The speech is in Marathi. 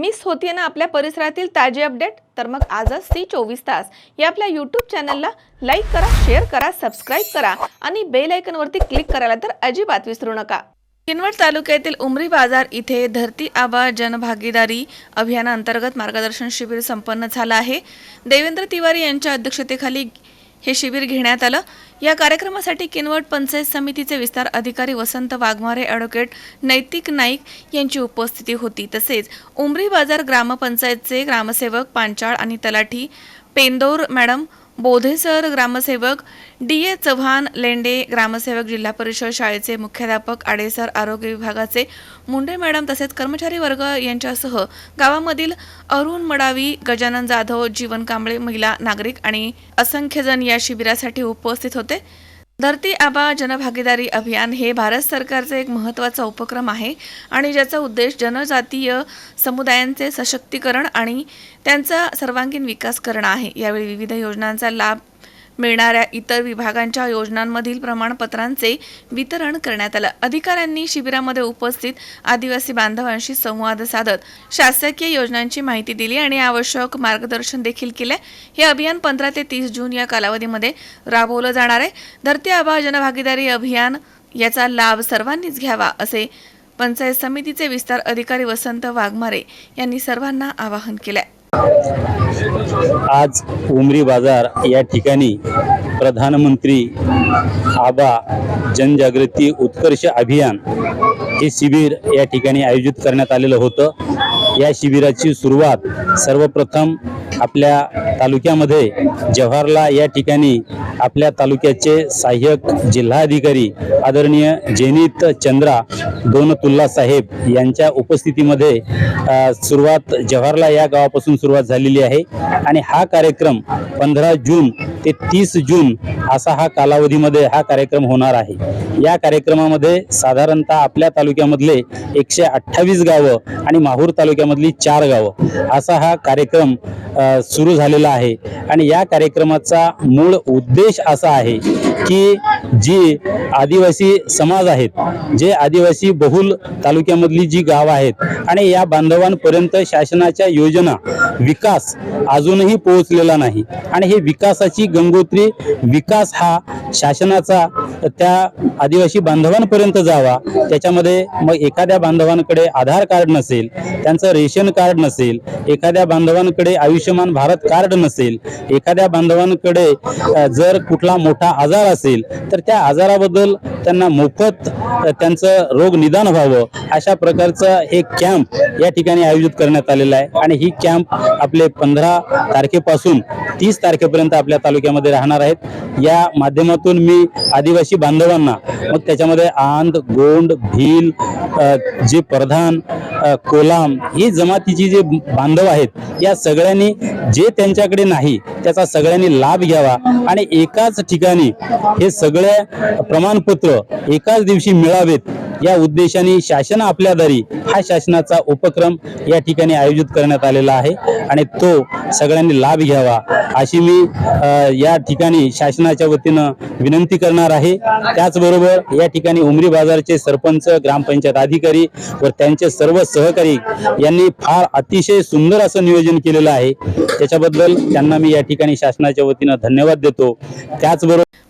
मिस होतीये ना आपल्या परिसरातील ताजे अपडेट? तर मग आजच सी चोवीस तास. या आपल्या यूट्यूब चॅनलला लाईक करा शेअर करा सबस्क्राईब करा आणि बेल आयकॉनवरती क्लिक करायला तर अजिबात विसरू नका. किनवट तालुक्यातील उमरी बाजार इथे धरती आबा जनभागीदारी अभियानाअंतर्गत मार्गदर्शन शिबिर संपन्न झालं आहे. देवेंद्र तिवारी यांच्या अध्यक्षतेखाली हे शिबिर घेण्यात आलं. या कार्यक्रमासाठी किनवट पंचायत समितीचे विस्तार अधिकारी वसंत वाघमारे ॲडव्होकेट नैतिक नाईक यांची उपस्थिती होती. तसेच उमरी बाजार ग्रामपंचायतचे ग्रामसेवक पांचाळ आणि तलाठी पेंदौर मॅडम बोधेसर ग्रामसेवक डी ए चव्हाण लेंडे ग्रामसेवक जिल्हा परिषद शाळेचे मुख्याध्यापक आडेसर आरोग्य विभागाचे मुंडे मॅडम तसेच कर्मचारी वर्ग यांच्यासह गावामधील अरुण मडावी गजानन जाधव जीवन कांबळे महिला नागरिक आणि असंख्यजण या शिबिरासाठी उपस्थित होते. धरती आबा जनभागीदारी अभियान हे भारत सरकारचे एक महत्त्वाचा उपक्रम आहे आणि ज्याचा उद्देश जनजातीय समुदायांचे सशक्तीकरण आणि त्यांचा सर्वांगीण विकास करणं आहे. यावेळी विविध योजनांचा लाभ मिळणाऱ्या इतर विभागांच्या योजनांमधील प्रमाणपत्रांचे वितरण करण्यात आलं. अधिकाऱ्यांनी शिबिरामध्ये उपस्थित आदिवासी बांधवांशी संवाद साधत शासकीय योजनांची माहिती दिली आणि आवश्यक मार्गदर्शन देखील केले. हे अभियान पंधरा ते तीस जून या कालावधीमध्ये राबवलं जाणार आहे. धरती आबा जनभागीदारी अभियान याचा लाभ सर्वांनीच घ्यावा असे पंचायत समितीचे विस्तार अधिकारी वसंत वाघमारे यांनी सर्वांना आवाहन केलंय. आज उमरी बाजार या ठिकाणी प्रधानमंत्री आबा जनजागृती उत्कर्ष अभियान हे शिबिर या ठिकाणी आयोजित करण्यात आलेलं होतं. या शिबिराची सुरुवात सर्वप्रथम आपल्या तालुक्यामध्ये जव्हारला या ठिकाणी आपल्या तालुक्याचे सहाय्यक जिल्हाधिकारी आदरणीय जेनित चंद्रा दोनतुल्ला साहेब यांच्या उपस्थितीमध्ये सुरुवात जव्हारला या गावापासून सुरुवात झालेली आहे. आणि हा कार्यक्रम पंधरा जून ते तीस जून असा हा कालावधीमध्ये हा कार्यक्रम होणार आहे. या कार्यक्रमामध्ये साधारणतः आपल्या तालुक्यामधले एकशे अठ्ठावीस गावं आणि माहूर तालुक्यामधली चार गावं असा हा कार्यक्रम सुरू झालेला आहे. आणि या कार्यक्रमाचा मूळ उद्देश असा आहे की जी आदिवासी समाज आहेत जे आदिवासी बहुल तालुक्यामधली जी गावं आहेत आणि या बांधवांपर्यंत शासनाच्या योजना विकास अजूनही पोहोचलेला नाही. आणि हे विकासाची गंगोत्री विकास हा शासनाचा त्या आदिवासी बांधवांपर्यंत जावा त्याच्यामध्ये मग एखाद्या बांधवांकडे आधार कार्ड नसेल त्यांचं रेशन कार्ड नसेल एखाद्या बांधवांकडे आयुष्यमान भारत कार्ड नसेल एखाद्या बांधवांकडे जर कुठला मोठा आजार असेल तर त्या आजाराबद्दल त्यांना मोफत त्यांचं रोग निदान व्हावं अशा प्रकारचं हे कॅम्प या ठिकाणी आयोजित करण्यात आलेला आहे. आणि ही कॅम्प आपले पंधरा तारखेपासून तीस तारखेपर्यंत आपल्या तालुक्यामध्ये राहणार आहेत. या माध्यमातून मी आदिवासी बांधवांना मग त्याच्यामध्ये आंध गोंड भील जे प्रधान कोलाम ही जमातीची जे बांधव आहेत या सगळ्यांनी जे त्यांच्याकडे नाही त्याचा सगळ्यांनी लाभ घ्यावा. आणि एकाच ठिकाणी हे सगळे प्रमाणपत्र एकाच दिवशी मिळावेत या उद्देशाने शासन आपल्या दारी हा शासनाचा उपक्रम या ठिकाणी आयोजित करण्यात आलेला आहे आणि तो सगळ्यांनी लाभ घ्यावा अशी मी या ठिकाणी शासनाच्या वतीनं विनंती करणार आहे. त्याचबरोबर या ठिकाणी उमरी बाजारचे सरपंच ग्रामपंचायत अधिकारी व त्यांचे सर्व सहकारी यांनी फार अतिशय सुंदर असं नियोजन केलेलं आहे. त्याच्याबद्दल त्यांना मी या ठिकाणी शासनाच्या वतीनं धन्यवाद देतो. त्याचबरोबर